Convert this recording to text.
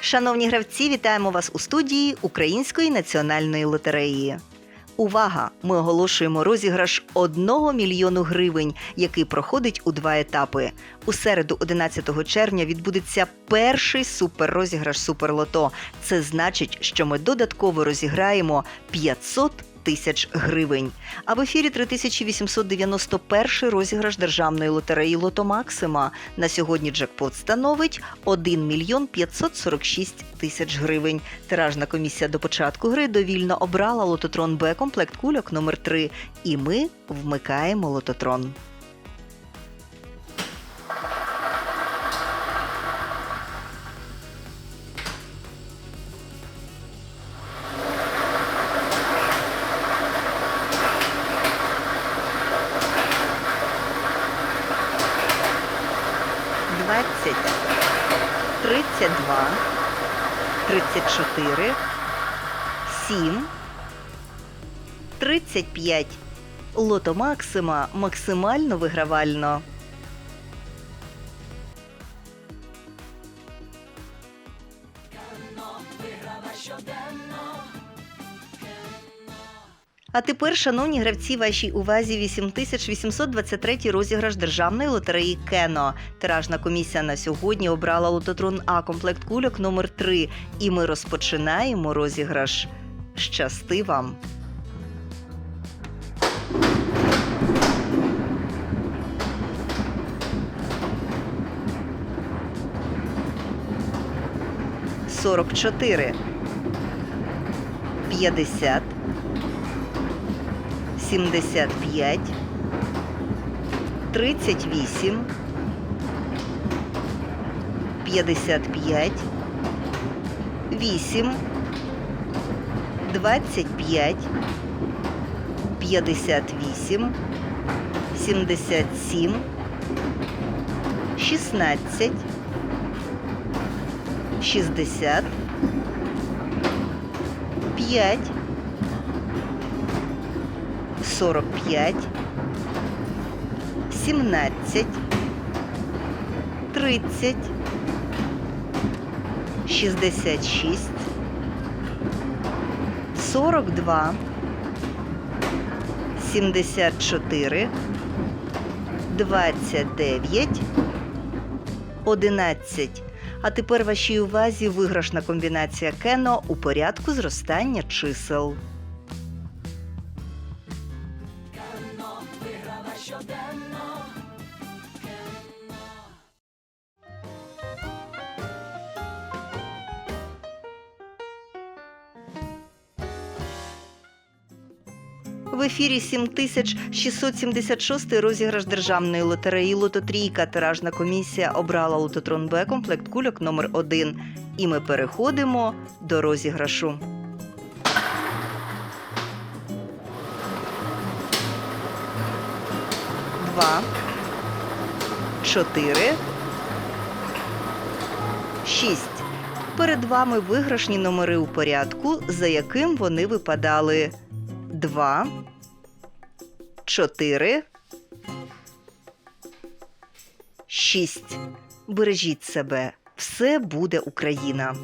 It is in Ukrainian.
Шановні гравці, вітаємо вас у студії Української національної лотереї. Увага! Ми оголошуємо розіграш 1 мільйону гривень, який проходить у два етапи. У середу, 11 червня, відбудеться перший суперрозіграш Суперлото. Це значить, що ми додатково розіграємо 500 тисяч гривень. А в ефірі 3891 розіграш державної лотереї Лото Максима. На сьогодні джекпот становить 1 мільйон 546 тисяч гривень. Тиражна комісія до початку гри довільно обрала лототрон Б комплект кульок номер 3 І ми вмикаємо лототрон. Двадцять, тридцять два, тридцять чотири, сім, тридцять п'ять. Лото Максима максимально вигравально. А тепер, шановні гравці, вашій увазі 8823 розіграш державної лотереї Кено. Тиражна комісія на сьогодні обрала лототрон А комплект кульок номер 3 І ми розпочинаємо розіграш. Щасти вам! Сорок чотири. П'ятдесят. 75, 38, 55, 8, 25, 58, 77, 16, 60, 5, 45, 17, 30, 66, 42, 74, 29, 11. А тепер вашій увазі виграшна комбінація Кено у порядку зростання чисел. В ефірі 7676 розіграш державної лотереї Лототрійка. Тиражна комісія обрала лототрон Б комплект кульок номер 1 І ми переходимо до розіграшу. Два, чотири, шість. Перед вами виграшні номери у порядку, за яким вони випадали. 2, 4, 6. Бережіть себе. Все буде Україна.